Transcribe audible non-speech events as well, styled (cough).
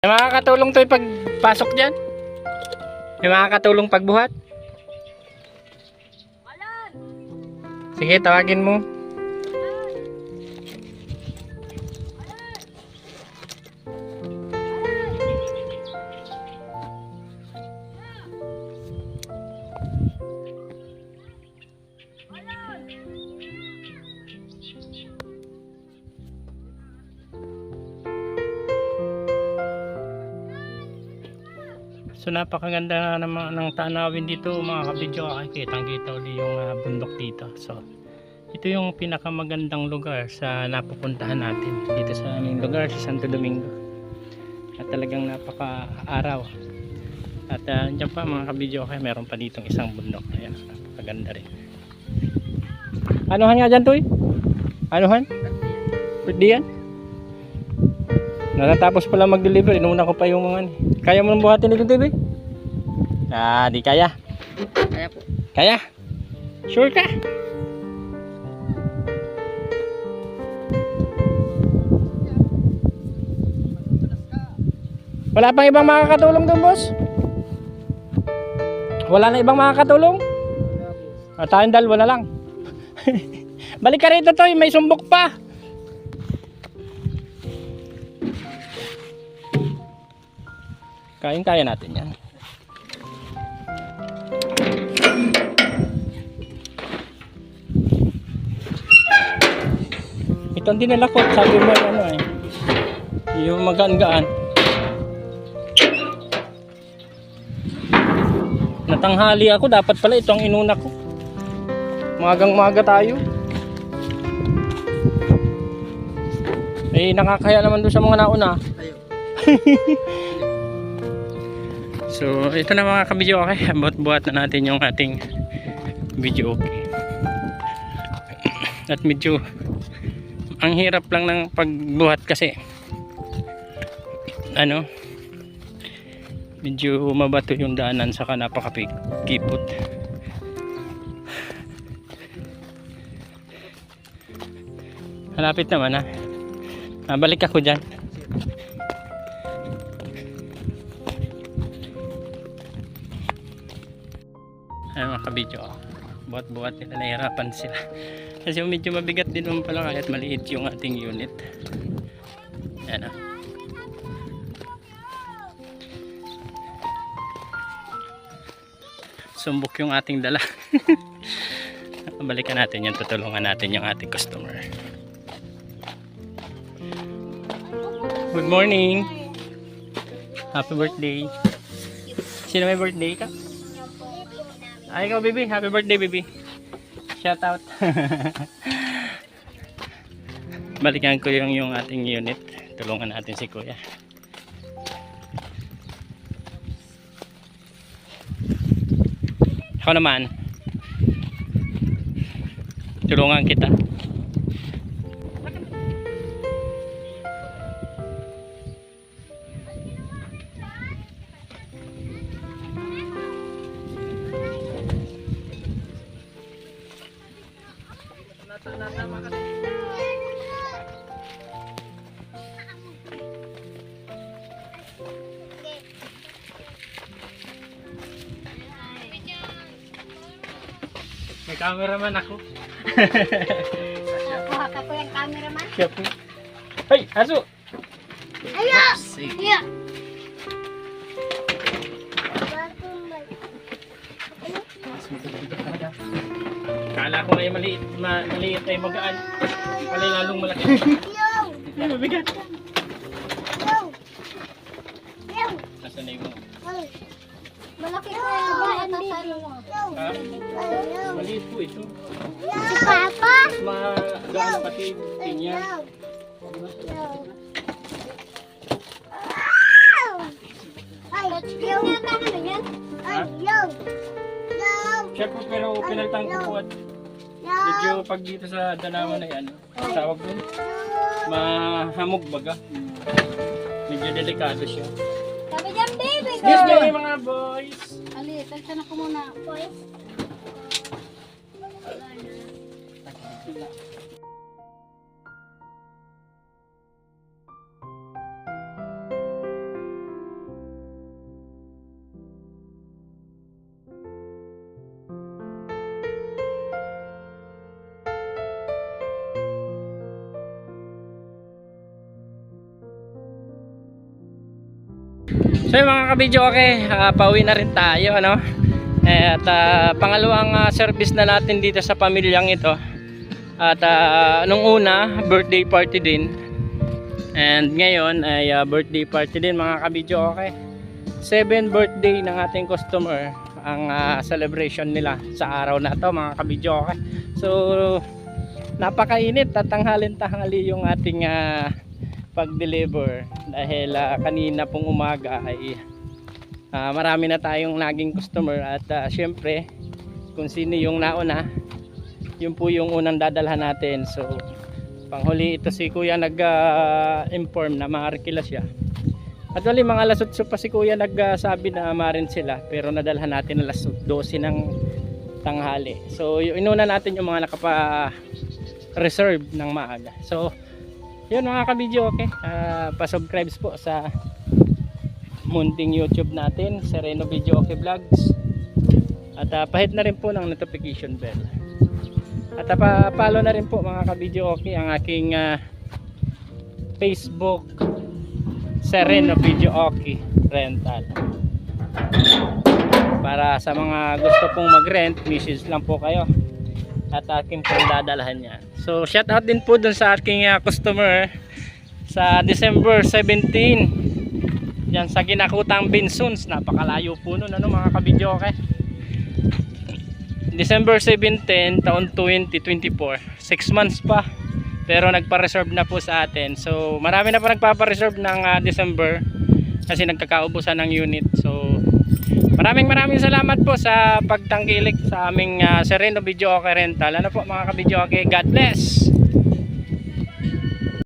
May makakatulong to pagpasok dyan? May makakatulong pagbuhat? Sige, tawagin mo. So napakaganda na naman ng tanawin dito mga kabidyo kitang kita ulit yung ah, bundok dito. So ito yung pinakamagandang lugar sa napupuntahan natin dito sa aming lugar sa Santo Domingo. At talagang napaka-araw. At uh, dyan pa mga kabidyo kaya meron pa ditong isang bundok. Ayan, napakaganda rin. Anuhan nga dyan Toy? Anuhan? Birthday yan? Natatapos pala mag-deliver, inuna ko pa yung mga ni. Kaya mo nang buhatin ito, TV? Ah, di kaya. Kaya po. Kaya? Sure ka? Wala pang ibang makakatulong doon, boss? Wala na ibang makakatulong? Ah, tayong dalawa na lang. (laughs) Balik ka rito, Toy. May sumbok pa. Kayang-kaya natin yan. Ito ang dinala ko. Sabi mo ano eh. Yung magaan-gaan. Natanghali ako. Dapat pala ito ang inuna ko. Magang maga tayo. Eh, nakakaya naman doon sa mga nauna. Tayo. (laughs) So, ito na mga kabidyo okay. Buhat-buhat na natin yung ating video okay. At medyo ang hirap lang ng pagbuhat kasi ano medyo mabato yung daanan saka napakakipot Malapit naman ha. Ah, balik ako dyan. Ay mga kabidyo buhat-buhat nila nahirapan sila. (laughs) Kasi medyo mabigat din naman pala kahit maliit yung ating unit. Yan ah sumbok yung ating dala. (laughs) Balikan natin yan tutulungan natin yung ating customer. Good morning. Happy birthday. Sino may birthday ka? Ay, ikaw, baby. Happy birthday, baby. Shout out. (laughs) Balikan ko yung, yung ating unit. Tulungan natin si kuya. Ako naman. Tulungan kita. May cameraman ako. Nakuha ka ko yung cameraman. Siya po. Hey, aso! Ayo! Ayo! Kala ko ay maliit, ma, maliit ay magaan. Pala lalong malaki. (laughs) Ay, mabigat. Nasaan na yung mga? Malaki ko yung gaan dito. Ha? Maliit po ito. Si Papa? Mas magaan pati pinya. Yung yata ano yan? Siya po pero pinalitan ko po at medyo pag dito sa Danawan ay ano, tawag doon, mahamog baga. Medyo delikado siya. Sabi dyan, baby Excuse girl! me mga boys! Ali, tagsan ako muna. Boys? So yung mga kabidyo okay, ah, pauwi na rin tayo ano. At ah, pangalawang ah, service na natin dito sa pamilyang ito. At ah, nung una, birthday party din. And ngayon ay ah, birthday party din mga kabidyo okay. Seven birthday ng ating customer ang ah, celebration nila sa araw na to mga kabidyo okay. So napakainit at tanghalin-tanghali yung ating ah, pag-deliver dahil ah, kanina pong umaga ay ah, marami na tayong naging customer at ah, syempre kung sino yung nauna yun po yung unang dadalhan natin. So panghuli ito si kuya nag-inform na maarkila siya. At wali mga lasutso pa si kuya nagsabi na marin sila pero nadalhan natin alas 12 ng tanghali. So inuna natin yung mga nakapa reserve ng maaga. So yun mga kabidyo okay. Ah, pa-subscribe po sa munting youtube natin Sereno Video Okay Vlogs. At uh, pahit na rin po ng notification bell. At uh, pa-follow na rin po mga kabidyo okay ang aking ah, Facebook Sereno Video Okay Rental. Para sa mga gusto pong mag-rent message lang po kayo at aking pong dadalhan yan so shout out din po dun sa aking ah, customer sa December 17 yan sa ginakutang Binsons napakalayo po nun ano mga kabidyo okay December 17 taon 2024 6 months pa pero nagpa-reserve na po sa atin. So marami na po nagpapa-reserve ng ah, December kasi nagkakaubusan ng unit. So maraming maraming salamat po sa pagtangkilik sa aming ah, Sereno Video Okay Rental. Ano po mga kabidyo okay God bless